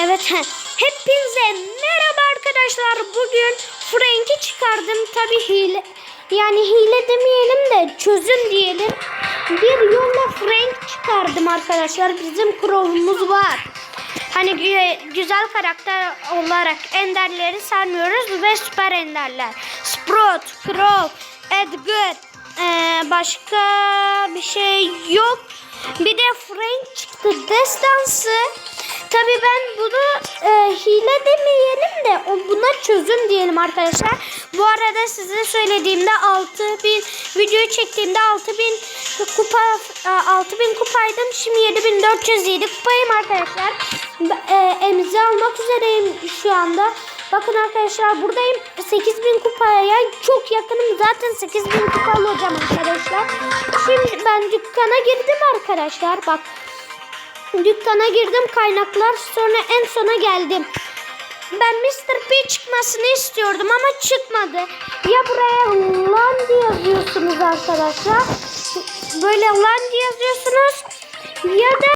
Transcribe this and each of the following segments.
Evet. Hepinize merhaba arkadaşlar. Bugün Frank'i çıkardım. Tabi hile yani hile demeyelim de çözüm diyelim. Bir yolla Frank çıkardım arkadaşlar. Bizim Crow'umuz var. Hani gü- güzel karakter olarak enderleri sarmıyoruz ve süper enderler. Sprout, Crow, Edgar, ee, başka bir şey yok. Bir de Frank çıktı. Destansı. Tabi ben bunu e, hile demeyelim de o- buna çözüm diyelim arkadaşlar. Bu arada size söylediğimde 6000 videoyu çektiğimde 6000 kupa e, 6000 kupaydım. Şimdi 7407 kupayım arkadaşlar. E, emizi almak üzereyim şu anda. Bakın arkadaşlar buradayım 8000 kupaya çok yakınım zaten 8000 kupalı olacağım arkadaşlar. Şimdi ben dükkana girdim arkadaşlar bak. Dükkana girdim kaynaklar sonra en sona geldim. Ben Mr. P çıkmasını istiyordum ama çıkmadı. Ya buraya Land yazıyorsunuz arkadaşlar. Böyle Land yazıyorsunuz. Ya da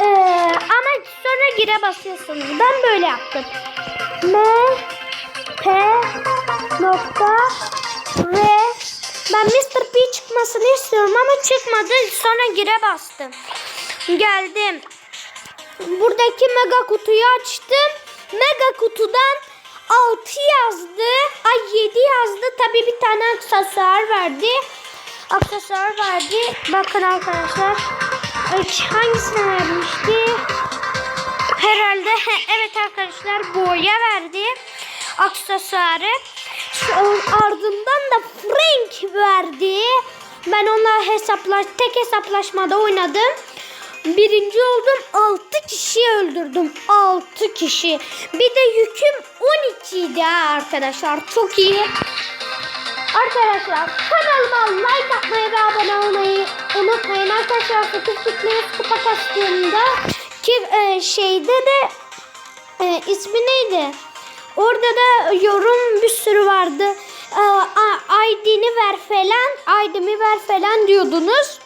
eee, ama sonra gire basıyorsunuz. Ben böyle yaptım. M P nokta R ben Mr. P çıkmasını istiyorum ama çıkmadı. Sonra gire bastım. Geldim. Buradaki mega kutuyu açtım. Mega kutudan 6 yazdı. Ay 7 yazdı. Tabii bir tane aksesuar verdi. Aksesuar verdi. Bakın arkadaşlar. Ay, Hangisine vermişti? Herhalde evet arkadaşlar boya verdi. Aksesuarı. Ardından da Frank verdi. Ben onunla hesaplaş tek hesaplaşmada oynadım. Birinci oldum. 6 kişi öldürdüm. 6 kişi. Bir de yüküm 12 idi arkadaşlar. Çok iyi. Arkadaşlar kanalıma like atmayı ve abone olmayı unutmayın. Arkadaşlar 8 kitleye kupa kastığımda ki e, şeyde de e, ismi neydi? Orada da yorum bir sürü vardı. E, ID'ni ver falan, ID'mi ver falan diyordunuz.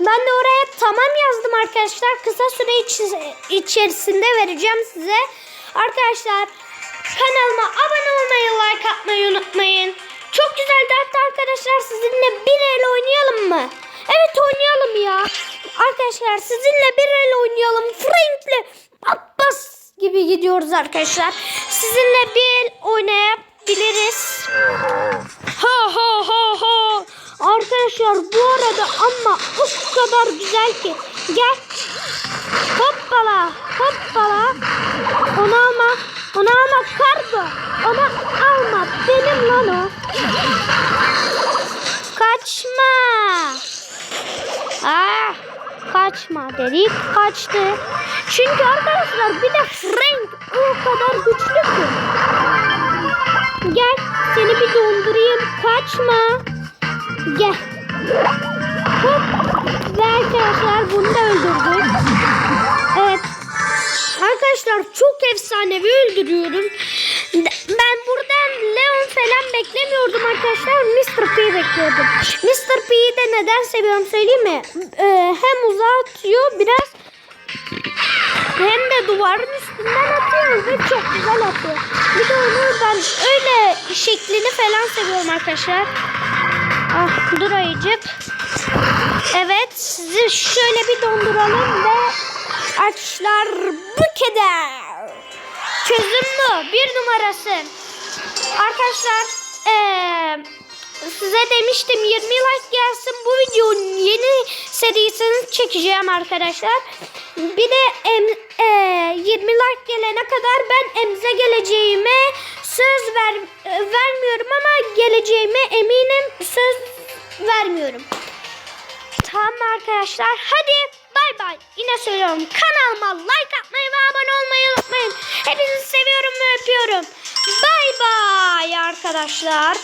Ben de oraya tamam yazdım arkadaşlar. Kısa süre içerisinde vereceğim size. Arkadaşlar kanalıma abone olmayı, like atmayı unutmayın. Çok güzeldi hatta arkadaşlar sizinle bir el oynayalım mı? Evet oynayalım ya. Arkadaşlar sizinle bir el oynayalım. Frank'le Abbas gibi gidiyoruz arkadaşlar. Sizinle bir el oynayabiliriz. Ha ha ha ha. Arkadaşlar bu arada ama o kadar güzel ki. Gel. Hoppala. Hoppala. Onu alma. Onu alma. Kargo. Onu alma. Benim lan o. Kaçma. Ah. Kaçma dedik. Kaçtı. Çünkü arkadaşlar bir de Frank o kadar güçlü ki. Gel seni bir dondurayım. Kaçma. Gel. Hop. Ve arkadaşlar bunu da öldürdük. Evet. Arkadaşlar çok efsanevi öldürüyorum. Ben buradan Leon falan beklemiyordum arkadaşlar. Mr. P'yi bekliyordum. Mr. P'yi de neden seviyorum söyleyeyim mi? Ee, hem uzağa atıyor biraz hem de duvarın üstünden atıyor ve çok güzel atıyor. Bir de onu ben öyle şeklini falan seviyorum arkadaşlar. Ah dur ayıcık. Sizi şöyle bir donduralım ve arkadaşlar bu kadar. Çözüm mü? Bir numarası. Arkadaşlar eee size demiştim 20 like gelsin bu videonun yeni serisini çekeceğim arkadaşlar. Bir de em, eee, 20 like gelene kadar ben Emze geleceğime söz ver, e, vermiyorum ama geleceğime eminim söz vermiyorum. Tamam arkadaşlar hadi bay bay. Yine söylüyorum kanalıma like atmayı ve abone olmayı unutmayın. Hepinizi seviyorum ve öpüyorum. Bay bay arkadaşlar.